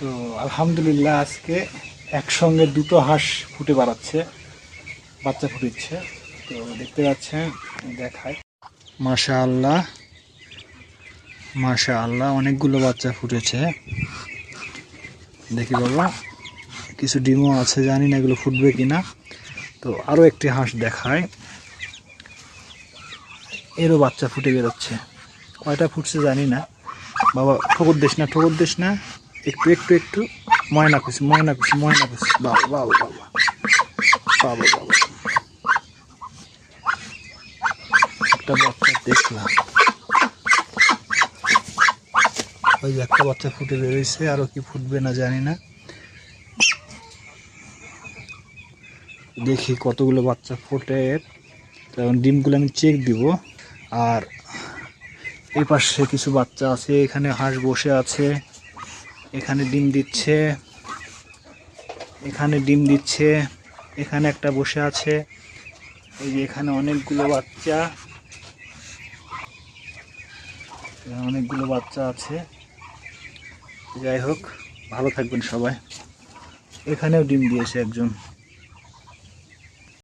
তো আলহামদুলিল্লাহ আজকে একসঙ্গে দুটো হাঁস ফুটে বাড়াচ্ছে, বাচ্চা ফুটেছে তো দেখতে পাচ্ছেন দেখায় মাশা আল্লাহ মাশা আল্লাহ অনেকগুলো বাচ্চা ফুটেছে। দেখি বাবা, কিছু ডিমও আছে, জানি না এগুলো ফুটবে কিনা। তো আরও একটি হাঁস দেখায় এরও বাচ্চা ফুটে বেরোচ্ছে। কয়টা ফুটছে জানি না। বাবা, ঠোকর দিস না, ঠোকর দিস না। একটু একটু একটু। ময়না খুশি ময়না খুশি ময়না খুশি বাবা বাবা বাবা। বাবা বাবা। একটা বাচ্চা দেখলাম। ওই একটা বাচ্চা ফুটে বেরোইছে, আরও কি ফুটবে না জানি না। দেখি কতগুলো বাচ্চা ফোটে। তখন ডিমগুলো আমি চেক দিব। আর এই পাশে কিছু বাচ্চা আছে, এখানে হাঁস বসে আছে। এখানে ডিম দিচ্ছে। এখানে ডিম দিচ্ছে। এখানে একটা বসে আছে। এই যে এখানে অনেকগুলো বাচ্চা। অনেকগুলো বাচ্চা আছে। যাই হোক, ভালো থাকবেন সবাই। এখানেও ডিম দিয়েছে একজন।